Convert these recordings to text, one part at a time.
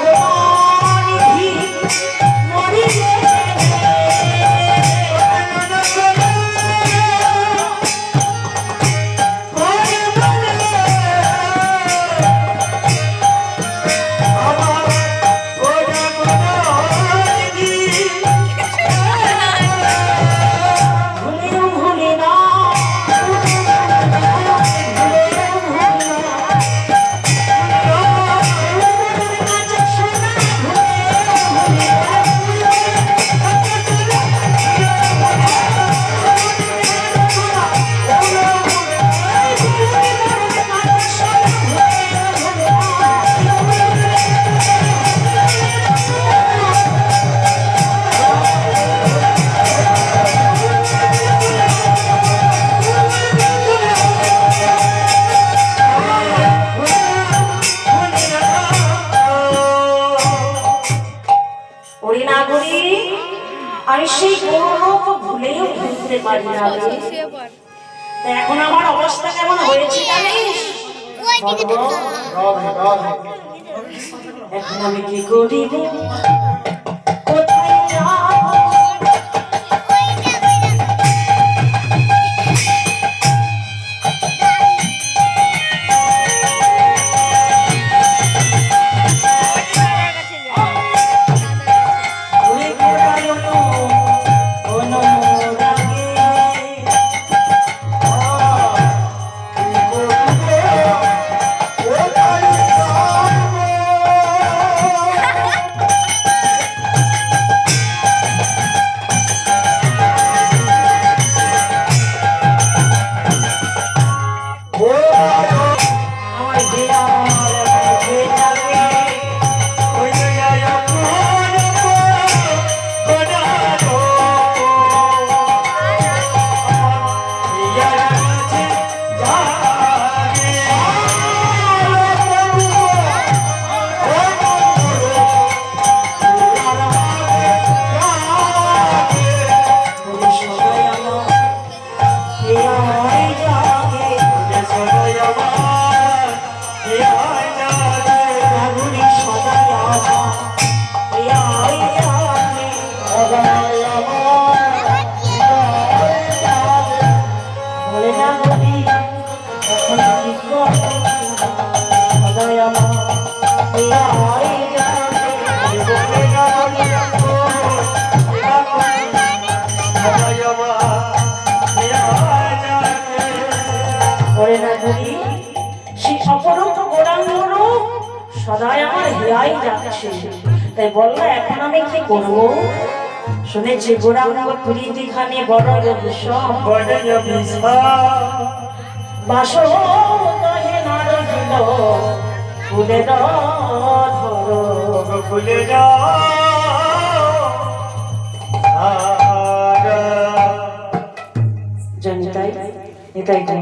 Oh, এখন আমার অবস্থা কেমন হয়েছে জানিস? এখন আমি কি করিব সদাই আমার হেয়াই যাচ্ছে। তাই বলল এখন আমি কি করব? শুনেছি গোড়াঙ্গ প্রীতি খানে বড় বিষম বাসো কহে নারদিল ফুলে ধরো। জানি তাই এটাই তাই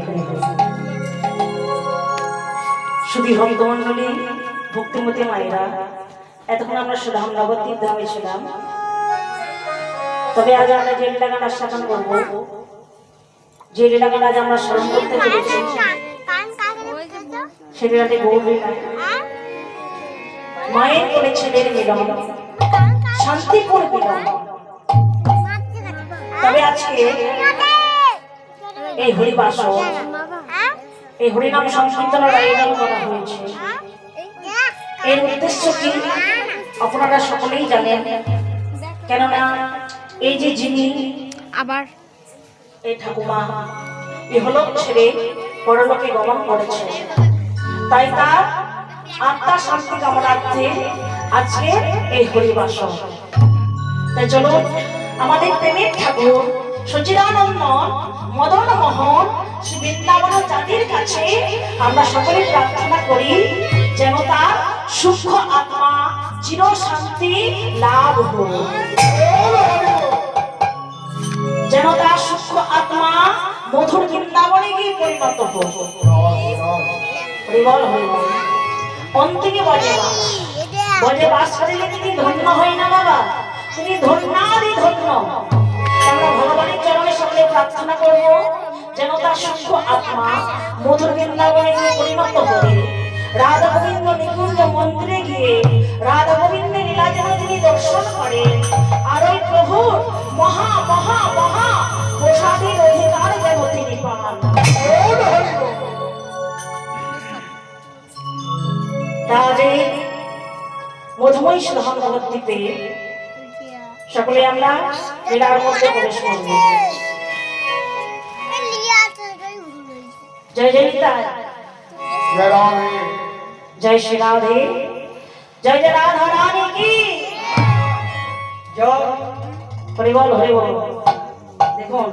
শুধু ভক্তমন্ডলী ভক্তিমতী মায়েরা এতক্ষণ আমরা সুধাম নবদ্বীপ ধামে ছিলাম। তবে আজ আমরা যে লীলাগান স্থাপন করব। যে লীলাগান আজ আমরা স্মরণ করতে চলেছি সে লীলাটি গৌর লীলা মায়ের কোলে ছেলের মিলন শান্তিপুর মিলন তবে আজকে এই হরিবাস এই হরিনাম সংকীর্তনের আয়োজন করা হয়েছে। এর উদ্দেশ্য কি? আপনারা সকলেই জানেন। কেননা এই যে যিনি আবার এই ঠাকুমা, ইহলোক ছেড়ে পরলোকে গমন করেছে। তাই তার আত্মা শান্তি কামনার্থে আজকে এই হরিবাস তাই চলো আমাদের প্রেমের ঠাকুর সচিদানন্দ মদন মোহন শ্রী বৃন্দাবন জাতির কাছে আমরা সকলে প্রার্থনা করি যেন তার সূক্ষ্ম আত্মা চির শান্তি লাভ হোক। যেন তার সূক্ষ্ম আত্মা মধুর বৃন্দাবনে গিয়ে পরিণত হোক হরিবল অন্তিমে বজে বাস করিলে তিনি ধন্য হয় না বাবা। তিনি ধন্যাদি ধন্য। আমরা ভগবানের চরণে সকলে প্রার্থনা করব, যেন তার সূক্ষ্ম আত্মা মধুর বৃন্দাবনে গিয়ে পরিণত হবে রাধা গোবিন্দ নিকুঞ্জ মন্দিরে গিয়ে, রাধা গোবিন্দের লীলা যেন তিনি দর্শন করেন। আর ওই প্রভুর মহা মধুময় সুধাম নবদ্বীপে সকলে আমরা লীলার মধ্যে প্রবেশ করব। জয় জয় নিতাই জয় শ্রী রাধে। জয় জয় রাধা রানী কি? জয়। হরিবল হরিবল দেখুন